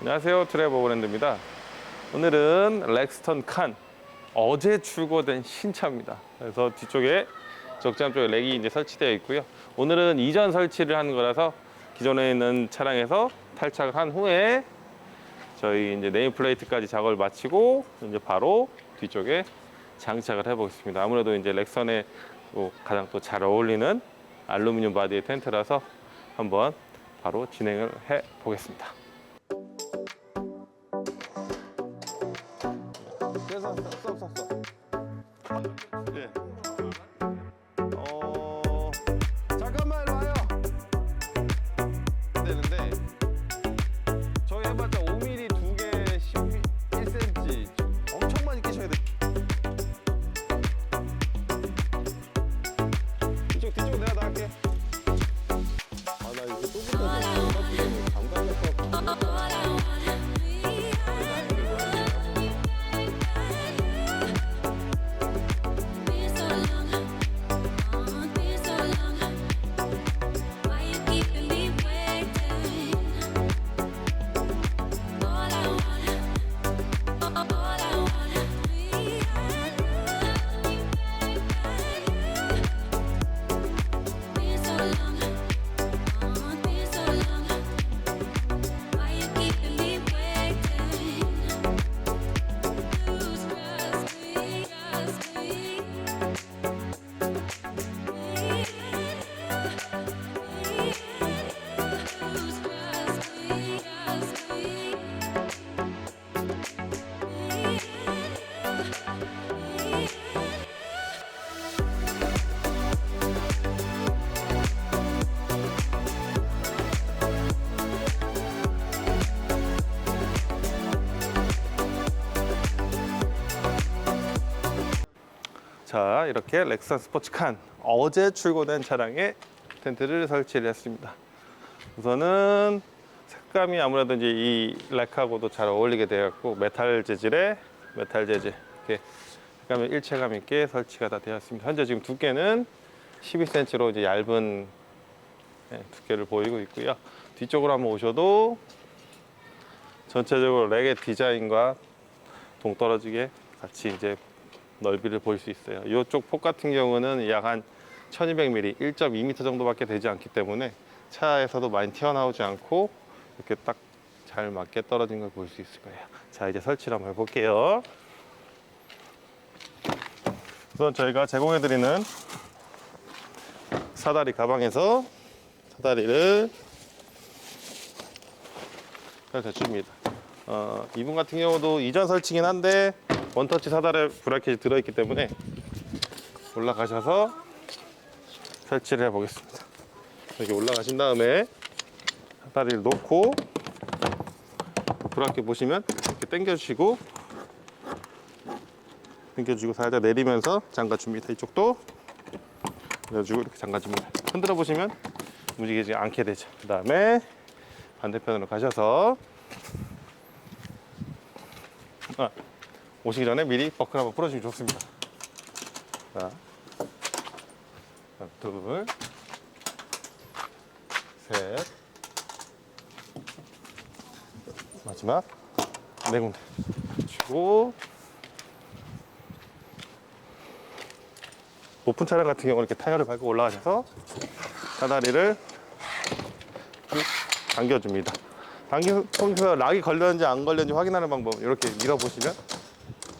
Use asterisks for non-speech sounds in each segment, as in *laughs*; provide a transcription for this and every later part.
안녕하세요. 트레버 브랜드입니다. 오늘은 렉스턴 칸 어제 출고된 신차입니다. 그래서 뒤쪽에 적장 쪽에 렉이 이제 설치되어 있고요. 오늘은 이전 설치를 한 거라서 기존에 있는 차량에서 탈착을 한 후에 저희 이제 네임플레이트까지 작업을 마치고 이제 바로 뒤쪽에 장착을 해보겠습니다. 아무래도 이제 렉선에 또 가장 또 잘 어울리는 알루미늄 바디의 텐트라서 한번 바로 진행을 해 보겠습니다. 잠 자 이렇게 렉선 스포츠칸 어제 출고된 차량에 텐트를 설치를 했습니다. 우선은 색감이 아무래도 이제 이 렉하고도 잘 어울리게 되었고 메탈 재질의 메탈 재질 이렇게 색감이 일체감 있게 설치가 다 되었습니다. 현재 지금 두께는 12cm로 이제 얇은 네, 두께를 보이고 있고요. 뒤쪽으로 한번 오셔도 전체적으로 렉의 디자인과 동떨어지게 같이 이제 넓이를 볼 수 있어요. 이쪽 폭 같은 경우는 약 한 1200mm, 1.2m 정도밖에 되지 않기 때문에 차에서도 많이 튀어나오지 않고 이렇게 딱 잘 맞게 떨어진 걸 볼 수 있을 거예요. *laughs* 자, 이제 설치를 한번 해볼게요. 우선 저희가 제공해드리는 사다리 가방에서 사다리를 잘 대줍니다. 어, 이분 같은 경우도 이전 설치긴 한데 원터치 사다리 브라켓이 들어있기 때문에 올라가셔서 설치를 해보겠습니다. 여기 올라가신 다음에 사 다리를 놓고 브라켓 보시면 이렇게 당겨주시고 당겨주고 살짝 내리면서 잠가줍니다. 이쪽도 내려주고 이렇게 잠가줍니다. 흔들어 보시면 움직이지 않게 되죠. 그 다음에 반대편으로 가셔서 아, 오시기 전에 미리 버클 한번 풀어주면 좋습니다. 자, 자, 둘, 셋, 마지막 네 군데 주고 높은 차량 같은 경우는 이렇게 타이어를 밟고 올라가셔서 사다리를 쭉 당겨줍니다. 당기면서 락이 걸렸는지 안 걸렸는지 확인하는 방법 이렇게 밀어보시면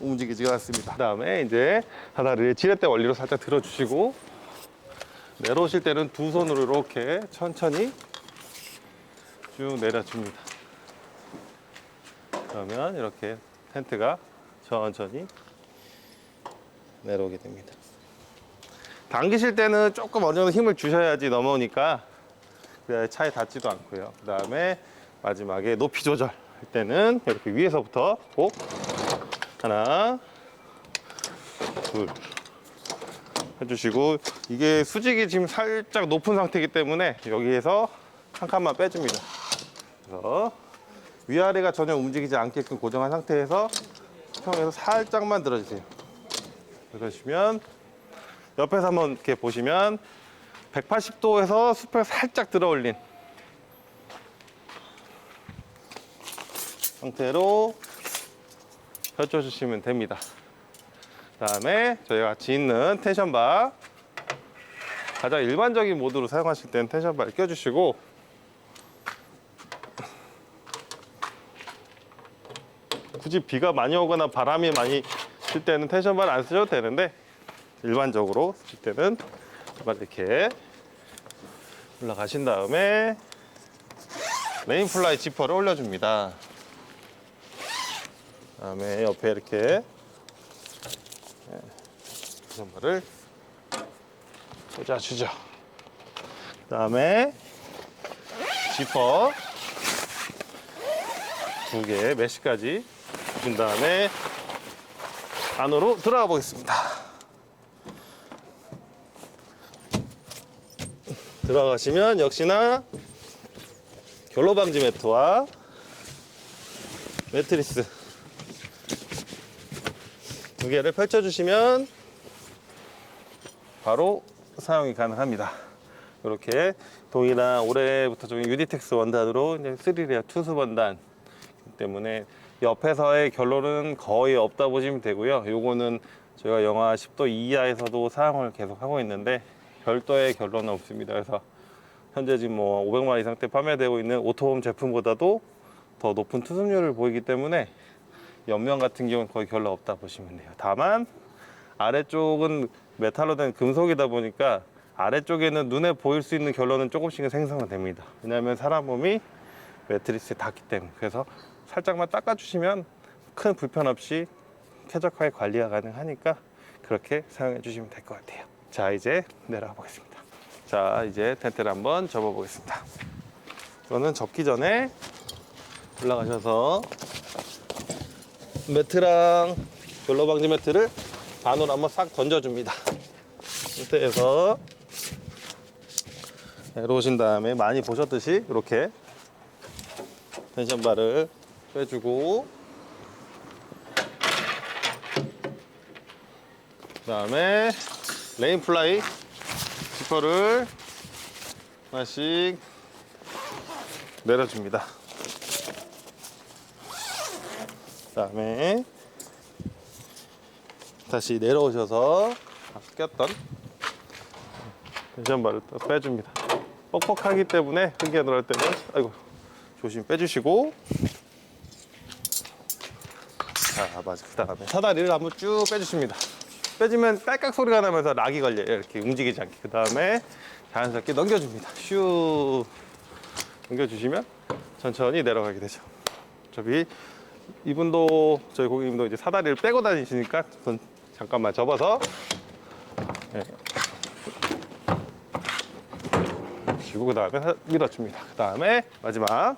움직이지가 않습니다. 그 다음에 이제 사다리를 지렛대 원리로 살짝 들어주시고 내려오실 때는 두 손으로 이렇게 천천히 쭉 내려줍니다. 그러면 이렇게 텐트가 천천히 내려오게 됩니다. 당기실 때는 조금 어느 정도 힘을 주셔야지 넘어오니까 그래야 차에 닿지도 않고요. 그 다음에 마지막에 높이 조절 할 때는 이렇게 위에서부터 꼭 하나 둘 해주시고 이게 수직이 지금 살짝 높은 상태이기 때문에 여기에서 한 칸만 빼줍니다. 그래서 위아래가 전혀 움직이지 않게끔 고정한 상태에서 평에서 살짝만 들어주세요. 그러시면 옆에서 한번 이렇게 보시면 180도에서 수평 살짝 들어 올린 상태로 펼쳐주시면 됩니다. 그 다음에 저희가 같이 있는 텐션바 가장 일반적인 모드로 사용하실 때는 텐션바를 껴주시고 굳이 비가 많이 오거나 바람이 많이 칠 때는 텐션바를 안 쓰셔도 되는데 일반적으로 쓸 때는 이렇게 올라가신 다음에 레인플라이 지퍼를 올려줍니다. 그다음에 옆에 이렇게 텐션바를 꽂아주죠. 그다음에 지퍼 두 개, 메시까지 준 다음에 안으로 들어가 보겠습니다. 들어가시면 역시나 결로 방지 매트와 매트리스 두 개를 펼쳐주시면 바로 사용이 가능합니다. 이렇게 동일한 올해부터 좀 유디텍스 원단으로 이제 3레어 투수 원단 때문에 옆에서의 결론은 거의 없다 보시면 되고요. 요거는 저희가 영하 10도 이하에서도 사용을 계속 하고 있는데 별도의 결론은 없습니다. 그래서 현재 지금 뭐 500만 이상대 판매되고 있는 오토홈 제품보다도 더 높은 투습률을 보이기 때문에 옆면 같은 경우는 거의 결론 없다 보시면 돼요. 다만 아래쪽은 메탈로 된 금속이다 보니까 아래쪽에는 눈에 보일 수 있는 결론은 조금씩은 생성은 됩니다. 왜냐하면 사람 몸이 매트리스에 닿기 때문에 그래서 살짝만 닦아주시면 큰 불편 없이 쾌적하게 관리가 가능하니까 그렇게 사용해 주시면 될 것 같아요. 자 이제 내려가 보겠습니다. 자 이제 텐트를 한번 접어 보겠습니다. 이거는 접기 전에 올라가셔서 매트랑 결로 방지 매트를 반으로 한번 싹 던져줍니다. 상태에서 내려오신 다음에 많이 보셨듯이 이렇게 텐션바를 빼주고 그 다음에 레인 플라이 지퍼를 하나씩 내려줍니다. 그 다음에 다시 내려오셔서 꼈던 텐션바를 또 빼줍니다. 뻑뻑하기 때문에 흙에 들어갈 때는 아이고 조심 빼주시고 자 맞아 그 다음에 사다리를 한번 쭉 빼주십니다. 빼주면 딸깍 소리가 나면서 락이 걸려요. 이렇게 움직이지 않게 그 다음에 자연스럽게 넘겨줍니다. 슈 넘겨주시면 천천히 내려가게 되죠. 어차피 이분도 저희 고객님도 이제 사다리를 빼고 다니시니까 전 잠깐만 접어서 네. 주고 그 다음에 밀어줍니다. 그 다음에 마지막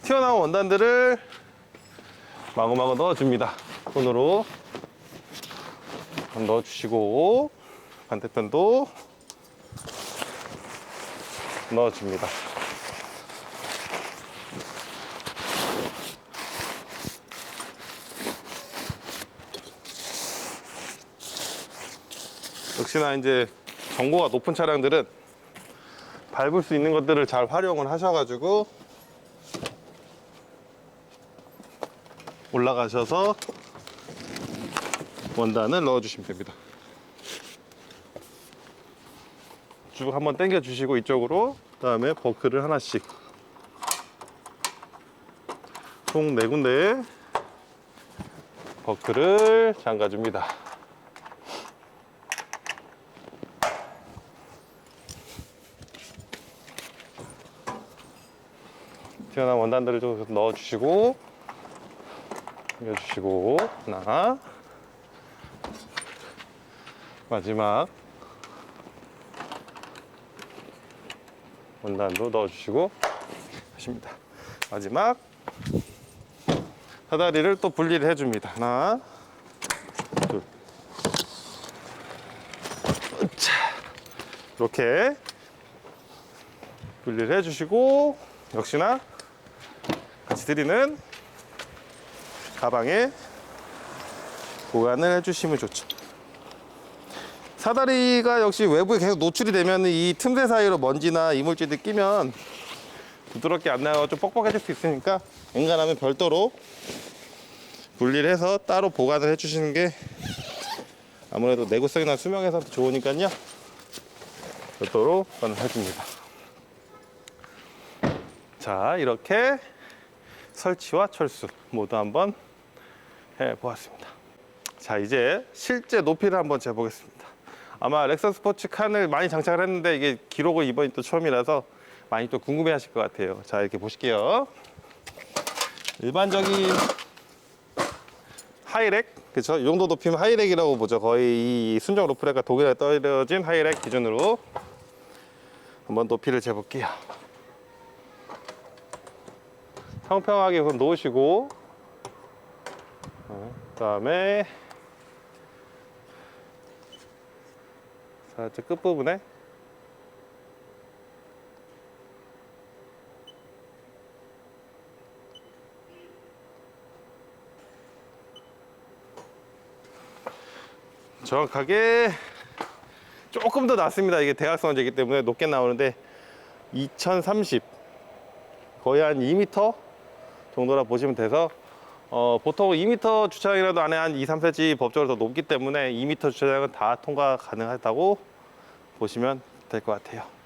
튀어나온 원단들을 마구마구 넣어줍니다. 손으로 넣어주시고 반대편도 넣어줍니다. 역시나 이제 정보가 높은 차량들은 밟을 수 있는 것들을 잘 활용을 하셔가지고 올라가셔서 원단을 넣어주시면 됩니다. 쭉 한번 당겨 주시고 이쪽으로 그 다음에 버크를 하나씩 총 네 군데에 버크를 잠가줍니다. 튀어나온 원단들을 좀 넣어주시고 당겨주시고 하나 마지막 원단도 넣어주시고 하십니다. 마지막 사다리를 또 분리를 해줍니다. 하나, 둘, 자 이렇게 분리를 해주시고 역시나 같이 드리는 가방에 보관을 해주시면 좋죠. 사다리가 역시 외부에 계속 노출이 되면 이 틈새 사이로 먼지나 이물질이 끼면 부드럽게 안 나고 좀 뻑뻑해질 수 있으니까 엔간하면 별도로 분리를 해서 따로 보관을 해주시는 게 아무래도 내구성이나 수명에서 좋으니까요. 별도로 보관을 해줍니다. 자, 이렇게 설치와 철수 모두 한번 해 보았습니다. 자, 이제 실제 높이를 한번 재보겠습니다. 아마 렉선 스포츠 칸을 많이 장착을 했는데 이게 기록은 이번이 또 처음이라서 많이 또 궁금해 하실 것 같아요. 자, 이렇게 보실게요. 일반적인 하이렉, 그쵸? 이 정도 높이면 하이렉이라고 보죠. 거의 이 순정 로프렉과 독일에 떨어진 하이렉 기준으로 한번 높이를 재볼게요. 평평하게 우선 놓으시고 어, 그다음에 살짝 끝부분에 정확하게 조금 더 낮습니다. 이게 대각선이기 때문에 높게 나오는데 2030 거의 한 2m 정도라 보시면 돼서 어, 보통 2m 주차장이라도 안에 한 2, 3cm 법적으로 더 높기 때문에 2m 주차장은 다 통과 가능하다고 보시면 될 것 같아요.